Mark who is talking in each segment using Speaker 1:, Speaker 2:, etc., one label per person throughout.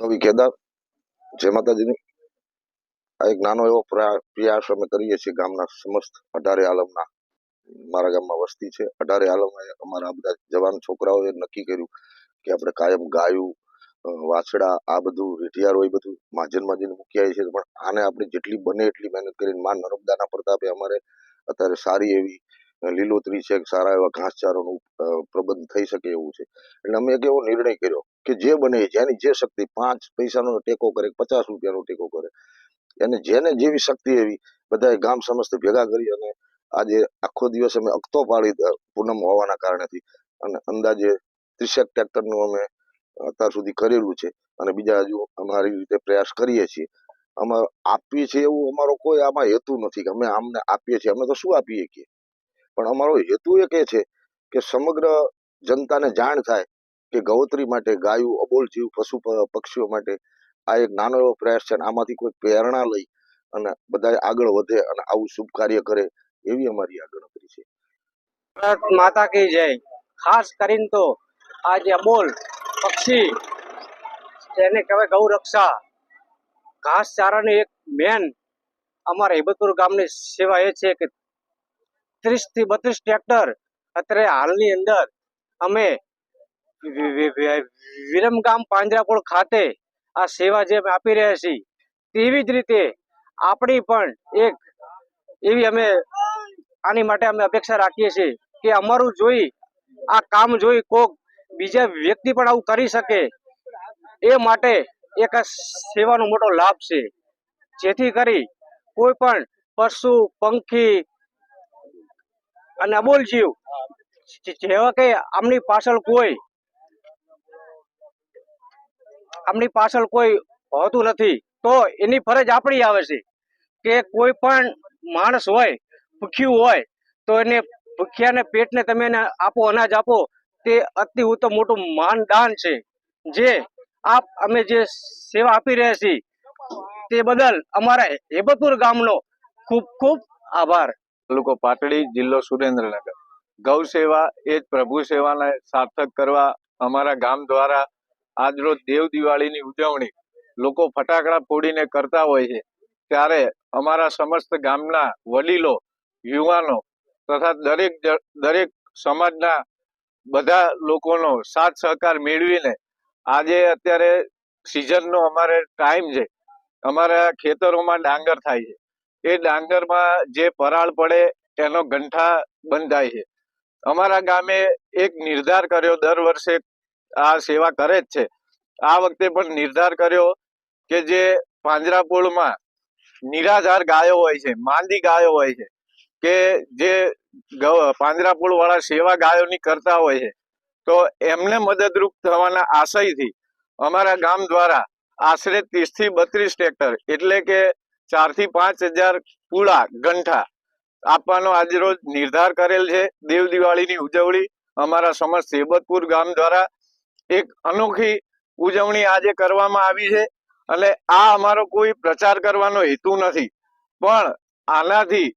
Speaker 1: કવિ કેદાર, જય માતાજીની આ એક નાનો એવો પ્રયા- પ્રયાસ અમે કરીએ છીએ ગામના સમસ્ત અઢારે આલમના. મારા ગામમાં વસ્તી છે. અઢારે આલમે અમારા બધા જવાન છોકરાઓએ નક્કી કર્યું કે આપણે કાયમ ગાયું વાછડા, આ બધું રેઢિયાર હોય બધું માજન માજીને મૂકી આવી છે પણ આને આપણે જેટલી બને એટલી મહેનત કરીને માં નર્મદાના પ્રતાપે અમારે અત્યારે સારી એવી લીલોતરી છે, સારા એવા ઘાસચારોનું પ્રબંધ થઈ શકે એવું છે. એટલે અમે એક એવો નિર્ણય કર્યો કે જે બને જેની જે શક્તિ પાંચ પૈસાનો ટેકો કરે, પચાસ રૂપિયાનો ટેકો કરે. એને જેને જેવી શક્તિ એવી, બધાએ ગામ સમસ્ત ભેગા કરી અને આજે આખો દિવસ અમે અખતો પાડી પૂનમ હોવાના કારણેથી અને અંદાજે ત્રીસેક ટ્રેક્ટરનું અમે અત્યાર સુધી કરેલું છે અને બીજા હજુ અમારી રીતે પ્રયાસ કરીએ છીએ. અમે આપીએ છીએ એવું અમારો કોઈ આમાં હેતુ નથી કે અમે આમને આપીએ છીએ. અમે તો શું આપીએ છીએ પણ અમારો હેતુ એક એ છે કે સમગ્ર જનતાને જાણ થાય કે ગૌત્રી માટે ગાયું, અબોલ જીવ, પશુ પક્ષીઓ માટે આ એક નાનો એવો પ્રયાસ છે અને આમાંથી કોઈ પ્રેરણા લઈ અને બધા આગળ વધે અને આવું શુભ કાર્ય કરે એવી અમારી આ ગણતરી છે.
Speaker 2: માતા કી જય. ખાસ કરીને તો આ જે અબોલ, પક્ષી, જેને કહેવાય ગૌ રક્ષા, ઘાસચારાની એક મેન અમારા હિબતપુર ગામની સેવા એ છે કે ત્રીસથી બત્રીસ ટ્રેક્ટર અત્યારે હાલની અંદર અમે વિરમગામ પાંજરાપોળ ખાતે આ સેવા જે આપી રહ્યા છીએ, તેવી જ રીતે આપણી પણ એક એવી અમે આની માટે અમે અપેક્ષા રાખીએ છીએ કે અમારું જોઈ, આ કામ જોઈ કોક બીજા વ્યક્તિ પણ આવું કરી શકે, એ માટે એક આ સેવાનો મોટો લાભ છે. જેથી કરી કોઈ પણ પશુ, પંખી અને અબોલ જીવ. જેવા કે આમની પાછળ કોઈ આમની પાછળ કોઈ હોતું નથી, તો એની ફરજ આપણી આવે છે કે કોઈ પણ માણસ હોય, ભૂખ્યું હોય, તો એને ભૂખ્યાને પેટને તમે એને આપો, અનાજ આપો, તે અતિ ઉત્તમ મોટું માનદાન છે. જે આપ અમે જે સેવા આપી રહ્યા છીએ, તે બદલ અમારા હેબતપુર ગામનો ખૂબ ખૂબ આભાર.
Speaker 3: તાલુકો પાટડી જિલ્લો સુરેન્દ્રનગર. ગૌ સેવા એ જ પ્રભુ સેવાને સાર્થક કરવા અમારા ગામ દ્વારા આજરોજ દેવ દિવાળીની ઉજવણી લોકો ફટાકડા ફોડીને કરતા હોય છે. ત્યારે અમારા સમસ્ત ગામના વડીલો, યુવાનો તથા દરેક દરેક સમાજના બધા લોકોનો સાથ સહકાર મેળવીને આજે અત્યારે સિઝનનો અમારે ટાઈમ છે. અમારા ખેતરોમાં ડાંગર થાય છે. એ ડાંગરમાં જે પરાળ પડે એનો ગંઠા બંધાય છે. અમારા ગામે એક નિર્ધાર કર્યો, દર વર્ષે આ સેવા કરે જ છે. આ વખતે પણ નિર્ધાર કર્યો કે જે પાંજરાપોળમાં નિરાધાર ગાયો હોય છે, માંદી ગાયો હોય છે, કે જે પાંજરાપોળ વાળા સેવા ગાયોની કરતા હોય છે, તો એમને મદદરૂપ થવાના આશયથી અમારા ગામ દ્વારા આશરે ત્રીસથી બત્રીસ ટ્રેક્ટર, એટલે કે ચારથી પાંચ હજાર પૂળા, ગંઠા આપવાનો આજરોજ નિર્ધાર કરેલ છે. દેવ દિવાળીની ઉજવણી અમારા સમસ્ત સેબતપુર ગામ દ્વારા એક અનોખી ઉજવણી આજે કરવામાં આવી છે અને આ અમારો કોઈ પ્રચાર કરવાનો હેતુ નથી. પણ આનાથી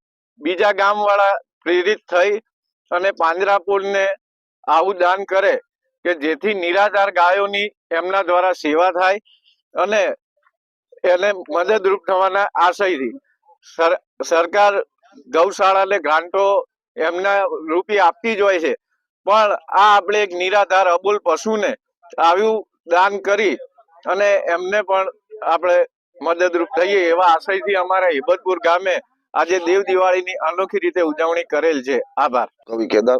Speaker 3: બીજા ગામવાળા પ્રેરિત થઈ અને પાંજરાપુરને આવું દાન કરે કે જેથી નિરાધાર ગાયોની એમના દ્વારા સેવા થાય અને એને મદદરૂપ થવાના આશયથી સર- સરકાર ગૌશાળાને ગ્રાન્ટો એમના રૂપી આપતી જ હોય છે. પણ આ આપણે એક નિરાધાર અબુલ પશુને આવ્યું દાન કરી અને એમને પણ આપણે મદદરૂપ થઈએ એવા આશયથી અમારા હિબતપુર ગામે આજે દેવ દિવાળીની અનોખી રીતે ઉજવણી કરેલ છે. આભાર.
Speaker 1: કવિ કેદાર.